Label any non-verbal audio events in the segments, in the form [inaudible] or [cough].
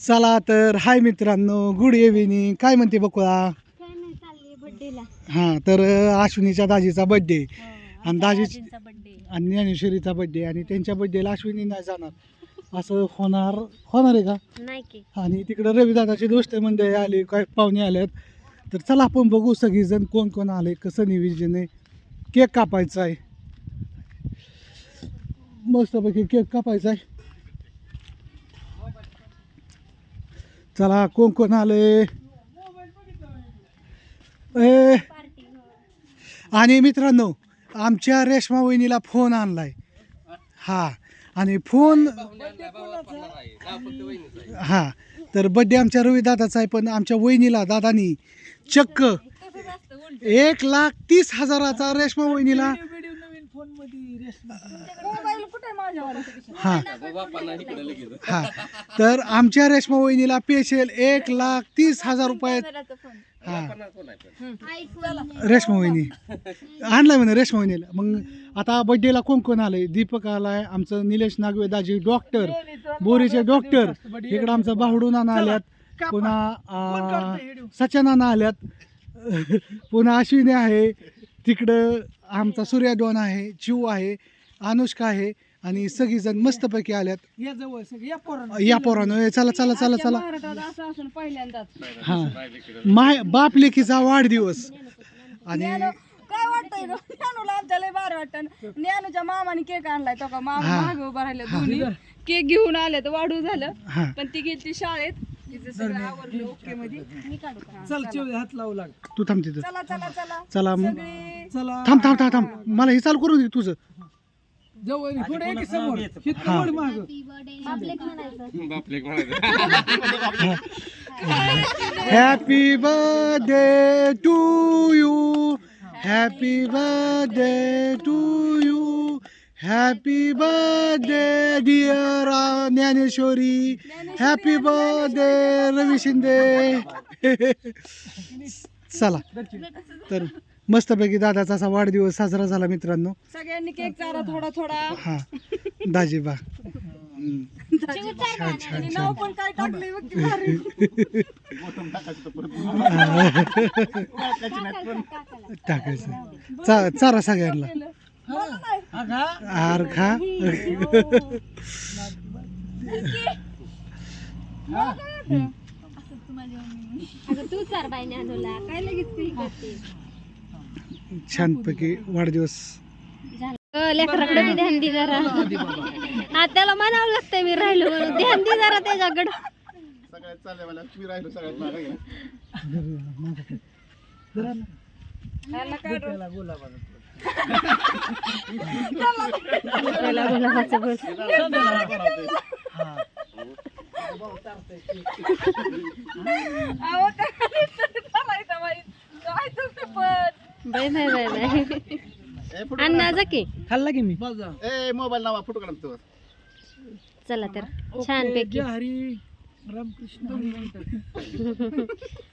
चला तर हाय मित्रांनो गुड इव्हिनिंग काय म्हणते बकुळा? हां तर अश्विनीच्या दाजीचा बड्डे आणि दाजी बड्डे आणि ज्ञानेश्वरीचा बड्डे आणि त्यांच्या बड्डेला अश्विनी नाही जाणार. असं होणार होणार आहे का? आणि तिकडं रविदादाचे दोस्त मंडळी आले काय पाहुणे आलेत तर चला आपण बघू सगळीजण कोण कोण आले कसं नियोजन आहे. केक कापायचा आहे. मस्तपैकी केक कापायचा आहे. चला कोण कोण आले. ए. आणि मित्रांनो आमच्या रेशमा वहिनीला फोन आणलाय. हा आणि फोन हा तर बड्डे आमच्या रवी दादाचा आहे पण आमच्या वहिनीला दादानी चक्क एक लाख तीस हजाराचा रेशमा वहिनीला हा. हा [laughs] तर आमच्या रेशमा वहिनीला पेशल एक लाख तीस हजार रुपये हा. रेशमा वहिनी. आणलाय म्हणे रेशमा वहिनीला. मग आता बड्डेला कोण कोण आलंय? दीपक आलाय आमचं निलेश नागवे दाजी डॉक्टर बोरीचे डॉक्टर इकडं आमचं बाहुडू नाना आल्यात पुन्हा अं, सचा नाना आल्यात. [laughs] पुन्हा अश्विनी आहे. तिकडं आमचा सूर्या डॉन आहे चिव आहे अनुष्का आहे आणि सगळीजण मस्तपैकी आल्यात. या जवळ सगळं या पोरांना. या पोरानं. ए, चला चला चला चला. असं पहिल्यांदाच. हा. माय बाप लेकीचा वाढदिवस. आणि काय वाटतंय ग? ज्ञानूला आमच्या लय भारी वाटतं. ज्ञानूच्या मामाने केक आणलाय तो का? मामा हा. मागे उभा राहिले दोन्ही. केक घेऊन आले तर वाढू झालं. हा. पण ती गेली शाळेत. तिचं सगळं आवडलं ओके मध्ये चल हात लावू लाग. तू थांब तिथं. चला चला चला. चला म- सगळी चला. थांब थांब थांब थांब. मला हे चालू करून दे तुझं. जवळ समोर. हा. माग. Happy birthday to you happy birthday to you happy birthday dear Dnyaneshwari happy birthday Ravi Shinde चला. तर मस्तपैकी दादाचा असा वाढदिवस साजरा झाला मित्रांनो. सगळ्यांनी केक चारा थोडा थोडा. हा. दाजीबा. छान छान भारी. टाकायचं. चा चारा सगळ्यांना. मला अगं तू चार काय लगेच छानपैकी वाढदिवस. लेकराकडे बी ध्यान दे जरा. हा त्याला म्हणावं लागतंय मी राहिलो म्हणून. ध्यान दे जरा त्याच्याकडं. डो- पहिला गुलाबाचं फुल. अहो, काय तुम्ही पण? बाय बाय बाय बाय अण्णा जा की. खाल्ला की मी? ए मोबाईल नावा फोटो काढ तो चला तर छान पैकी हरी रामकृष्ण. [laughs]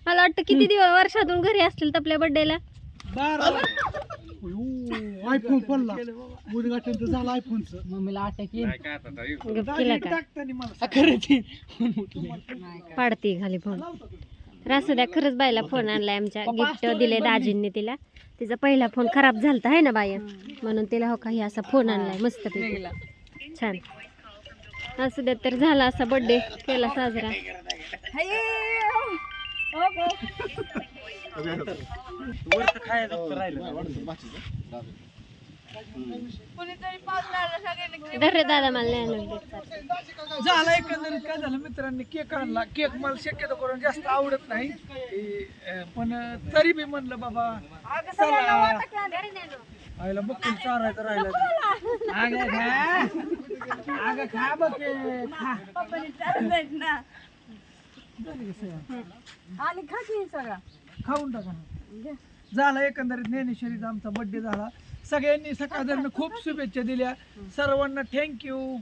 मला वाटतं किती दिवस वर्षातून घरी असतील तर आपल्या बर्थडेला बारा आयफोन पडला. उद्घाटन तर झालं आयफोनचं मम्मीला अटॅक येईल. गप केला का? टाकताना मला खरंच पाडते खाली फोन रासुद्या खरंच बाईला फोन आणलाय आमच्या गिफ्ट दिले दाजींनी तिला. तिचा पहिला फोन खराब झालता आहे ना बाया? म्हणून तिला हो काही असा फोन आणलाय मस्त छान. असू द्या तर झाला असा बर्थडे केला साजरा. धर रे दादा मला नाही आणून. झालं एकंदरीत काय झालं मित्रांनी केक आणला. केक मला शक्यतो करून जास्त आवडत नाही. अ, पण तरी बी म्हणलं बाबा चला. आईला बघ चारायचं राहिलं. अगं खा. अगं खा बघ. खा आणि खा की सगळा. खाऊन टाका. झाला एकंदरीत ज्ञानेश्वरीचा आमचा बर्थडे झाला. सगळ्यांनी सकाळ खूप शुभेच्छा दिल्या. सर्वांना थँक्यू